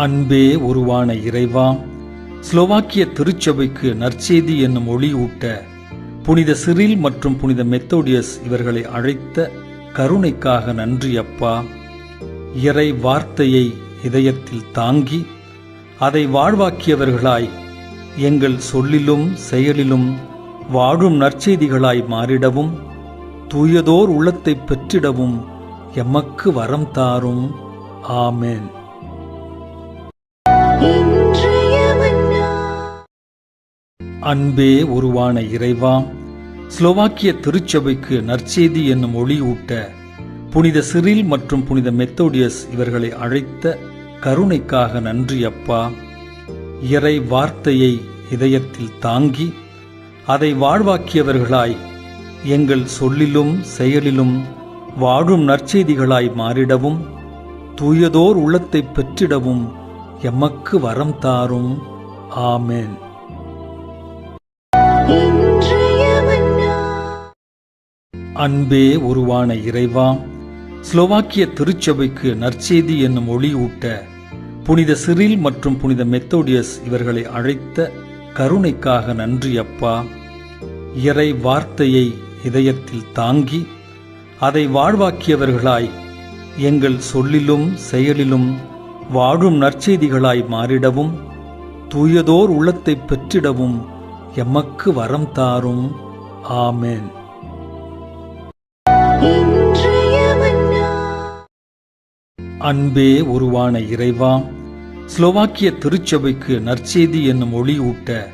அன்பே உருவான இறைவா ஸ்லோவாக்கிய திருச்சபைக்கு நற்செய்தி என்னும் ஒளியூட்ட புனித சிறில் மற்றும் புனித மெத்தோடியஸ் இவர்களை அழைத்த கருணைக்காக நன்றி அப்பா. இறை வார்த்தையை இதயத்தில் தாங்கி அதை வாழ்வாக்கியவர்களாய் எங்கள் சொல்லிலும் செயலிலும் வாழும் நற்செய்திகளாய் மாறிடவும் தூயதோர் உள்ளத்தை பெற்றிடவும் எமக்கு வரம் தாரும். ஆமேன். அன்பே உருவான இறைவா ஸ்லோவாக்கிய திருச்சபைக்கு நற்செய்தி என்னும் ஒளியூட்ட புனித சிறில் மற்றும் புனித மெத்தோடியஸ் இவர்களை அழைத்த கருணைக்காக நன்றி அப்பா. இறை வார்த்தையை இதயத்தில் தாங்கி அதை வாழ்வாக்கியவர்களாய் எங்கள் சொல்லிலும் செயலிலும் வாழும் நற்செய்திகளாய் மாறிடவும் தூயதோர் உள்ளத்தை பெற்றிடவும் எமக்கு வரம் தாரும். ஆமேன். அன்பே உருவான இறைவாம் ஸ்லோவாக்கிய திருச்சபைக்கு நற்செய்தி என்னும் ஒளியூட்ட புனித சிறில் மற்றும் புனித மெத்தோடியஸ் இவர்களை அழைத்த கருணைக்காக நன்றி அப்பா. இறை வார்த்தையை இதயத்தில் தாங்கி அதை வாழ்வாக்கியவர்களாய் எங்கள் சொல்லிலும் செயலிலும் வாழும் நற்செய்திகளாய் மாறிடவும் தூயதோர் உள்ளத்தை பெற்றிடவும் எமக்கு வரம் தாரும். ஆமேன். அன்பே உருவான இறைவா ஸ்லோவாக்கிய திருச்சபைக்கு நற்செய்தி என்னும் ஒளியூட்ட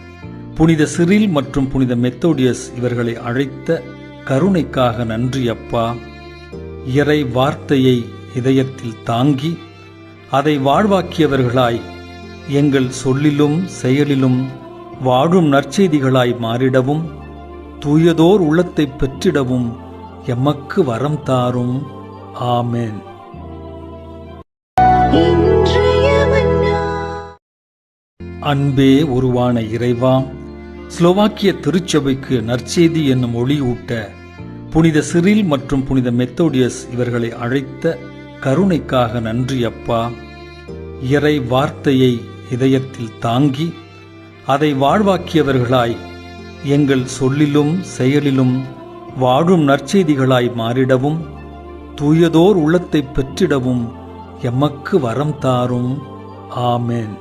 புனித சிறில் மற்றும் புனித மெத்தோடியஸ் இவர்களை அழைத்த கருணைக்காக நன்றி அப்பா. இறை வார்த்தையை இதயத்தில் தாங்கி அதை வாழ்வாக்கியவர்களாய் எங்கள் சொல்லிலும் செயலிலும் வாழும் நற்செய்திகளாய் மாறிடவும் தூயதோர் உள்ளத்தை பெற்றிடவும் எமக்கு வரம் தாரும். ஆமேன். அன்பே உருவான இறைவாம் ஸ்லோவாக்கிய திருச்சபைக்கு நற்செய்தி என்னும் ஒளியூட்ட புனித சிறில் மற்றும் புனித மெத்தோடியஸ் இவர்களை அழைத்த கருணைக்காக நன்றி அப்பா. இறை வார்த்தையை இதயத்தில் தாங்கி அதை வாழ்வாக்கியவர்களாய் எங்கள் சொல்லிலும் செயலிலும் வாழும் நற்செய்திகளாய் மாறிடவும் தூயதோர் உள்ளத்தை பெற்றிடவும் எமக்கு வரம் தாரும். ஆமேன்.